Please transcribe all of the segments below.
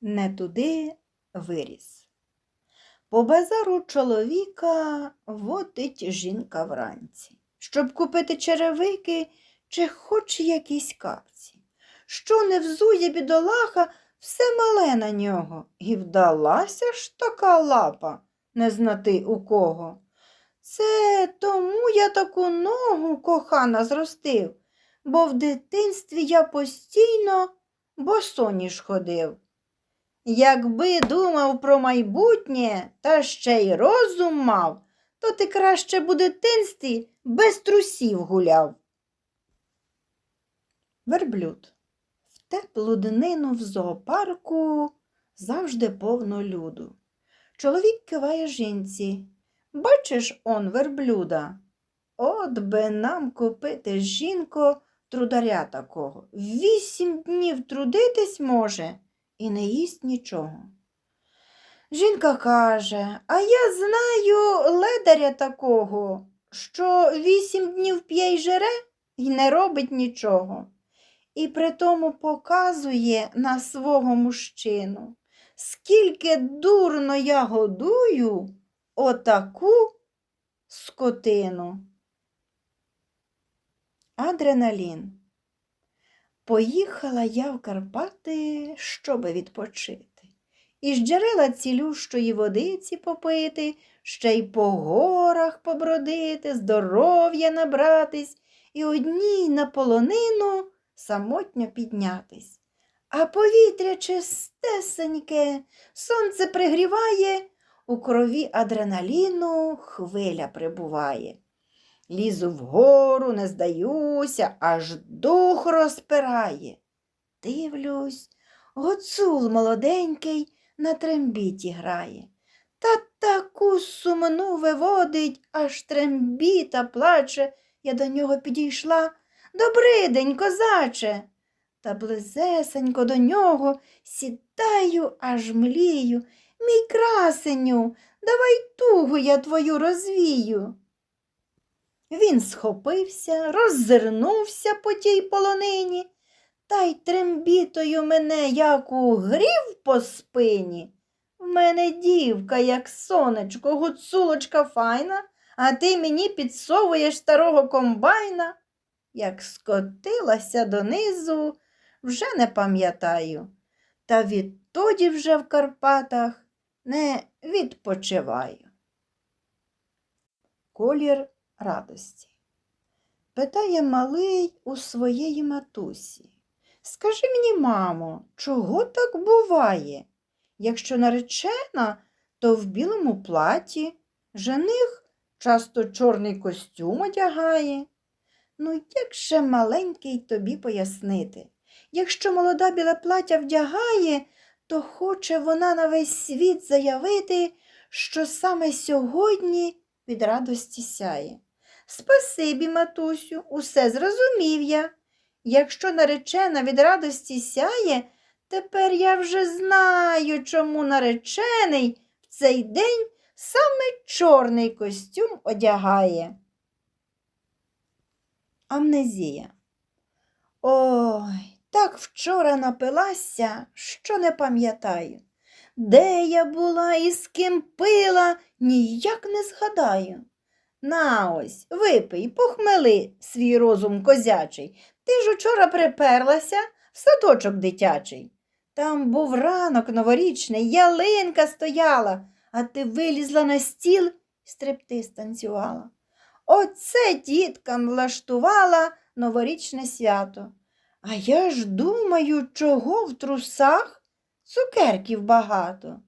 не туди виріс. По базару чоловіка водить жінка вранці, щоб купити черевики чи хоч якісь капці. Що не взує бідолаха, все мале на нього, і вдалася ж така лапа, не знати у кого. Це тому я таку ногу кохана зростив, бо в дитинстві я постійно босоніж ходив. Якби думав про майбутнє та ще й розум мав, то ти краще б у дитинстві без трусів гуляв. Верблюд. В теплу днину в зоопарку завжди повно люду. Чоловік киває жінці. Бачиш он верблюда? От би нам купити, жінко, трударя такого. Вісім днів трудитись може і не їсть нічого. Жінка каже, а я знаю ледаря такого, що вісім днів п'є й жере і не робить нічого. І при тому показує на свого мужчину. Скільки дурно я годую отаку скотину. Адреналін. Поїхала я в Карпати, щоби відпочити. Із джерела цілющої водиці попити, ще й по горах побродити, здоров'я набратись і одній на полонину самотньо піднятись. А повітря чистесеньке, сонце пригріває, у крові адреналіну хвиля прибуває. Лізу вгору, не здаюся, аж дух розпирає. Дивлюсь, гоцул молоденький на трембіті грає. Та таку сумну виводить, аж трембіта плаче. Я до нього підійшла. Добрий день, козаче. Та близесенько до нього сідаю, аж млію. Мій красеню, давай тугу я твою розвію. Він схопився, роззирнувся по тій полонині та й трембітою мене як угрів по спині. В мене дівка, як сонечко, гуцулочка файна, а ти мені підсовуєш старого комбайна. Як скотилася донизу, вже не пам'ятаю, та відтоді вже в Карпатах не відпочиваю. Колір радості. Питає малий у своєї матусі. Скажи мені, мамо, чого так буває? Якщо наречена, то в білому платі, жених часто чорний костюм одягає. Ну, як же маленький тобі пояснити? Якщо молода біле плаття вдягає, то хоче вона на весь світ заявити, що саме сьогодні від радості сяє. Спасибі, матусю, усе зрозумів я. Якщо наречена від радості сяє, тепер я вже знаю, чому наречений в цей день саме чорний костюм одягає. Амнезія. Ой, так вчора напилася, що не пам'ятаю. Де я була і з ким пила, ніяк не згадаю. На ось, випий, похмели свій розум козячий. Ти ж учора приперлася в садочок дитячий. Там був ранок новорічний, ялинка стояла, а ти вилізла на стіл і стриптиз танцювала. Оце тіткам влаштувала новорічне свято. А я ж думаю, чого в трусах цукерків багато.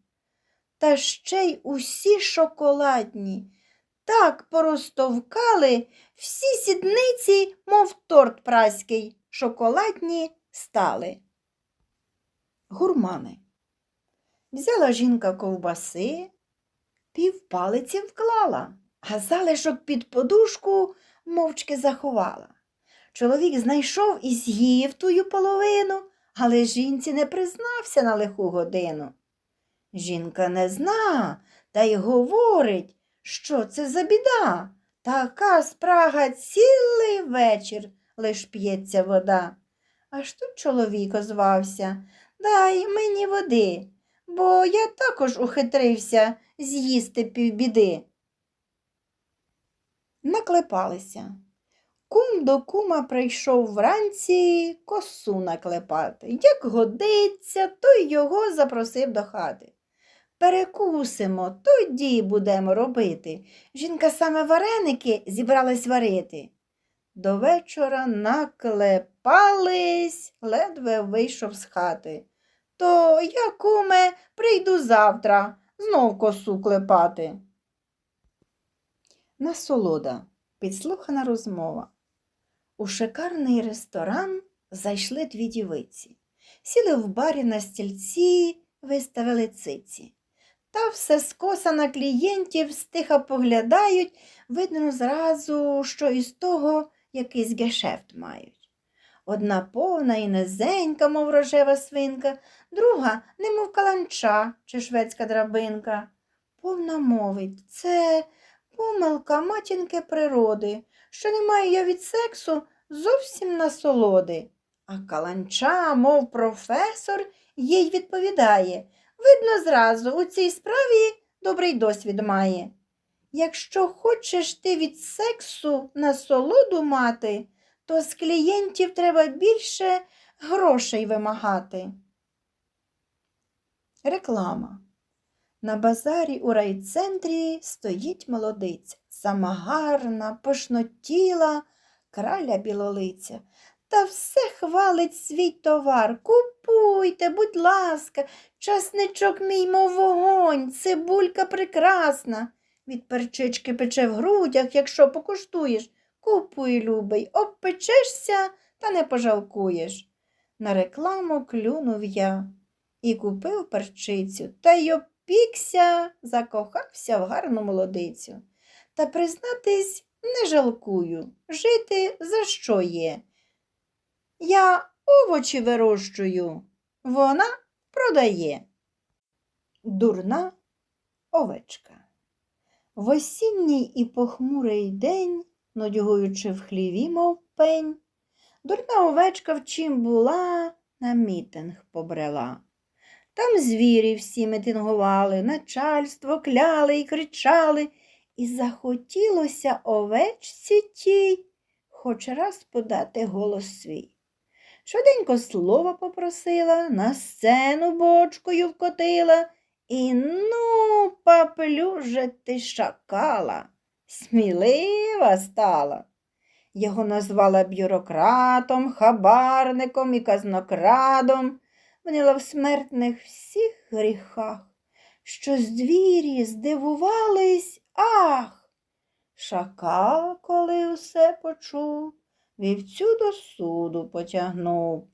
Та ще й усі шоколадні. Так поростовкали всі сідниці, мов торт праський, шоколадні стали. Гурмани. Взяла жінка ковбаси, півпалиці вклала, а залишок під подушку мовчки заховала. Чоловік знайшов і з'їв тую половину, але жінці не признався на лиху годину. Жінка не зна, та й говорить, що це за біда. Така спрага цілий вечір лиш п'ється вода. Аж тут чоловік озвався. дай мені води, бо я також ухитрився з'їсти півбіди. Наклепалися. Кум до кума прийшов вранці косу наклепати. Як годиться, той його запросив до хати. Перекусимо, тоді будемо робити. Жінка саме вареники зібралась варити. До вечора наклепались, ледве вийшов з хати. То я, куме, прийду завтра знов косу клепати. Насолода. Підслухана розмова. У шикарний ресторан зайшли дві дівиці. Сіли в барі на стільці, виставили циці. Та все скоса на клієнтів стиха поглядають, видно зразу, що із того якийсь гешефт мають. Одна повна і низенька, мов рожева свинка, друга, немов каланча чи шведська драбинка. Повна мовить, це помилка матінки природи, що не маю я від сексу зовсім насолоди. А каланча, мов професор, їй відповідає Видно зразу, у цій справі добрий досвід має. Якщо хочеш ти від сексу насолоду мати, то з клієнтів треба більше грошей вимагати. Реклама. На базарі у райцентрі стоїть молодиця, сама гарна, пишнотіла, краля білолиця. Та все хвалить свій товар. Купуйте, будь ласка, часничок мій, мов вогонь, цибулька прекрасна. Від перчички пече в грудях, якщо покуштуєш. Купуй, любий, обпечешся та не пожалкуєш. На рекламу клюнув я і купив перчицю, та й опікся, закохався в гарну молодицю. Та, признатись, не жалкую, жити за що є. Я овочі вирощую, вона продає. Дурна овечка. В осінній і похмурий день, нудьгуючи в хліві, мов пень, дурна овечка в чим була, на мітинг побрела. Там звірі всі митингували, начальство кляли і кричали, і захотілося овечці тій хоч раз подати голос свій. Швиденько слова попросила, на сцену бочкою вкотила, і ну, поплюжити шакала, смілива стала. Його назвала бюрократом, хабарником і казнокрадом, винила в смертних всіх гріхах, що звірі здивувались, ах. Шакал, коли усе почув, вівцю до суду потягнув.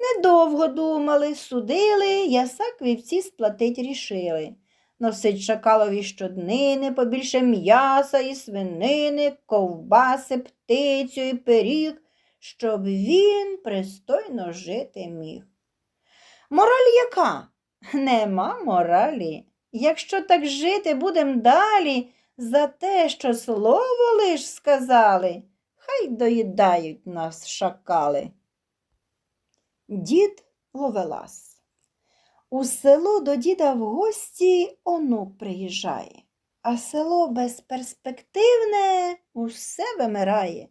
Недовго думали, судили, ясак вівці сплатить рішили. Носить шакалові щоднини, побільше м'яса і свинини, ковбаси, птицю і пиріг, щоб він пристойно жити міг. Мораль яка? Нема моралі. Якщо так жити будем далі, за те, що слово лиш сказали, хай доїдають нас шакали. Дід Ловелас У село до діда в гості онук приїжджає, а село безперспективне усе вимирає.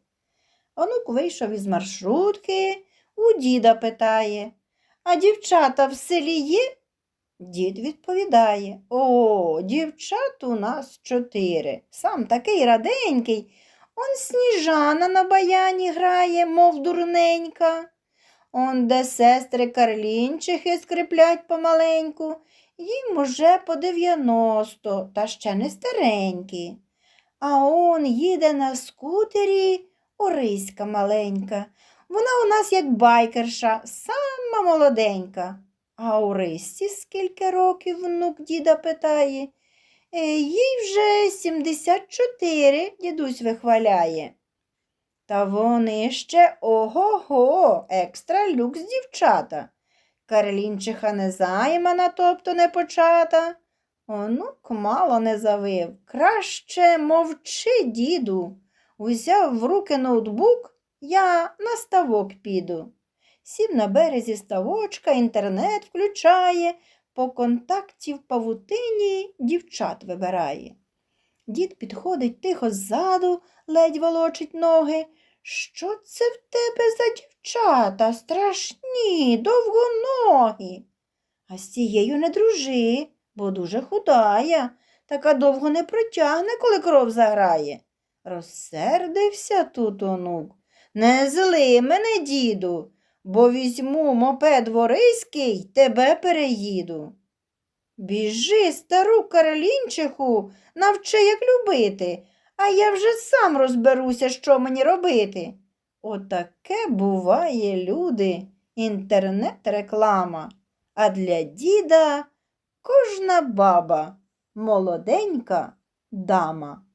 Онук вийшов із маршрутки, у діда питає, а дівчата в селі є? Дід відповідає О, дівчат у нас чотири. Сам такий раденький. Он сніжана на баяні грає, мов дурненька. Он де сестри карлінчихи скриплять помаленьку, їм уже по дев'яносто, та ще не старенькі. А он їде на скутері Ориська маленька. Вона у нас як байкерша, сама молоденька. А Орисі скільки років внук діда питає? «Е, Їй вже сімдесят чотири, дідусь вихваляє. Та вони ще ого-го, екстра люкс дівчата. Карлінчиха не займана, тобто не почата. Онук мало не завив. Краще мовчи, діду. Узяв в руки ноутбук, я на ставок піду. Сів на березі ставочка, інтернет включає, по контакті в павутині дівчат вибирає. Дід підходить тихо ззаду, ледь волочить ноги. Що це в тебе за дівчата? Страшні, довгоногі. А з цією не дружи, бо дуже худая, така довго не протягне, коли кров заграє. Розсердився тут онук. Не зли мене, діду, бо візьму мопед вориський, тебе переїду. Біжи, стару Каролінчиху, навчи, як любити, а я вже сам розберуся, що мені робити. Отаке буває, люди, інтернет-реклама, а для діда кожна баба молоденька дама.